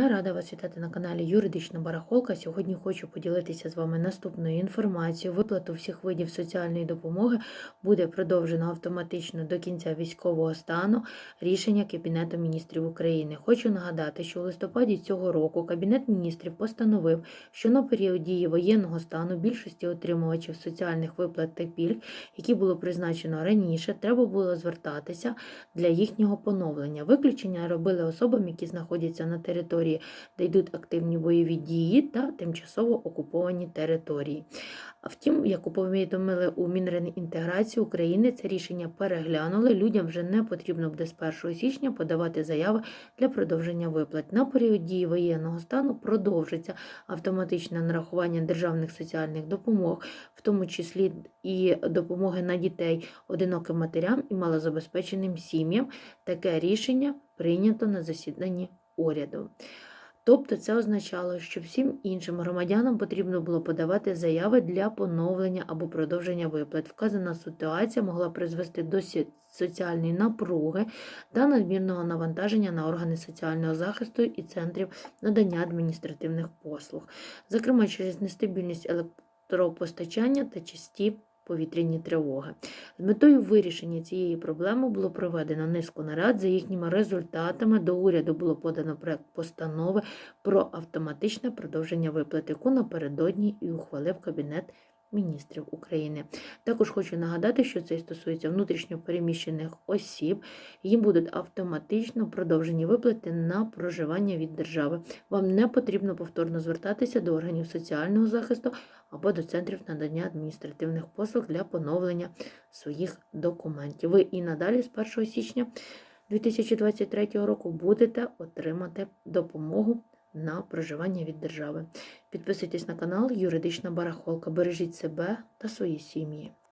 Я рада вас вітати на каналі Юридична Барахолка. Сьогодні хочу поділитися з вами наступною інформацією. Виплату всіх видів соціальної допомоги буде продовжено автоматично до кінця військового стану рішення Кабінету міністрів України. Хочу нагадати, що у листопаді цього року Кабінет міністрів постановив, що на період дії воєнного стану більшості отримувачів соціальних виплат та пільг, які було призначено раніше, треба було звертатися для їхнього поновлення. Виключення робили особам, які знаходяться на території, де йдуть активні бойові дії та тимчасово окуповані території. Втім, як повідомили у Мінреінтеграції України, це рішення переглянули. Людям вже не потрібно буде з 1 січня подавати заяви для продовження виплат. На період дії воєнного стану продовжиться автоматичне нарахування державних соціальних допомог, в тому числі і допомоги на дітей одиноким матерям і малозабезпеченим сім'ям. Таке рішення прийнято на засіданні уряду. Тобто це означало, що всім іншим громадянам потрібно було подавати заяви для поновлення або продовження виплат. Вказана ситуація могла призвести до соціальної напруги та надмірного навантаження на органи соціального захисту і центрів надання адміністративних послуг, зокрема через нестабільність електропостачання та часті повітряні тривоги. З метою вирішення цієї проблеми було проведено низку нарад. За їхніми результатами до уряду було подано проект постанови про автоматичне продовження виплат, яку напередодні і ухвалив Кабінет міністрів України. Також хочу нагадати, що це стосується внутрішньо переміщених осіб. Їм будуть автоматично продовжені виплати на проживання від держави. Вам не потрібно повторно звертатися до органів соціального захисту або до центрів надання адміністративних послуг для поновлення своїх документів. Ви і надалі з 1 січня 2023 року будете отримати допомогу на проживання від держави. Підписуйтесь на канал Юридична Барахолка. Бережіть себе та свої сім'ї.